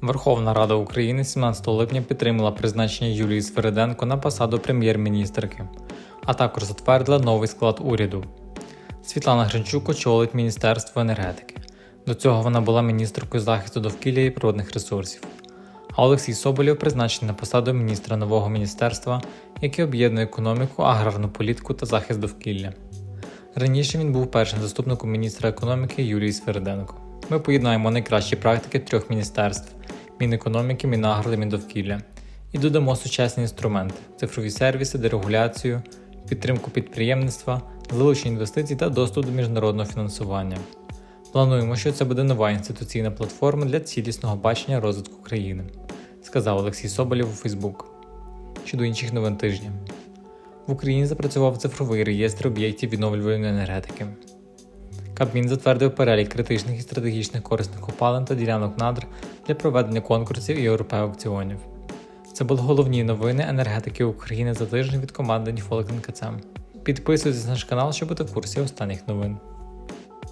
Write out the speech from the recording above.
Верховна Рада України 17 липня підтримала призначення Юлії Свериденко на посаду прем'єр-міністерки, а також затвердила новий склад уряду. Світлана Гринчук очолить Міністерство енергетики. До цього вона була міністеркою захисту довкілля і природних ресурсів. А Олексій Соболєв призначений на посаду міністра нового міністерства, яке об'єднує економіку, аграрну політику та захист довкілля. Раніше він був першим заступником міністра економіки Юлії Свериденко. Ми поєднаємо найкращі практики трьох міністерств: Мінекономіки, Мінагро та Міндовкілля, і додамо сучасні інструменти, цифрові сервіси, дерегуляцію, підтримку підприємництва, залучення інвестицій та доступ до міжнародного фінансування. Плануємо, що це буде нова інституційна платформа для цілісного бачення розвитку країни, сказав Олексій Соболєв у Фейсбук. Щодо інших новин тижня. В Україні запрацював цифровий реєстр об'єктів відновлювальної енергетики. Кабмін затвердив перелік критичних і стратегічних корисних копалин та ділянок надр для проведення конкурсів і європеаукціонів. Це були головні новини енергетики України за тиждень від команди Ніфолк НКЦ. Підписуйтесь на наш канал, щоб бути в курсі останніх новин.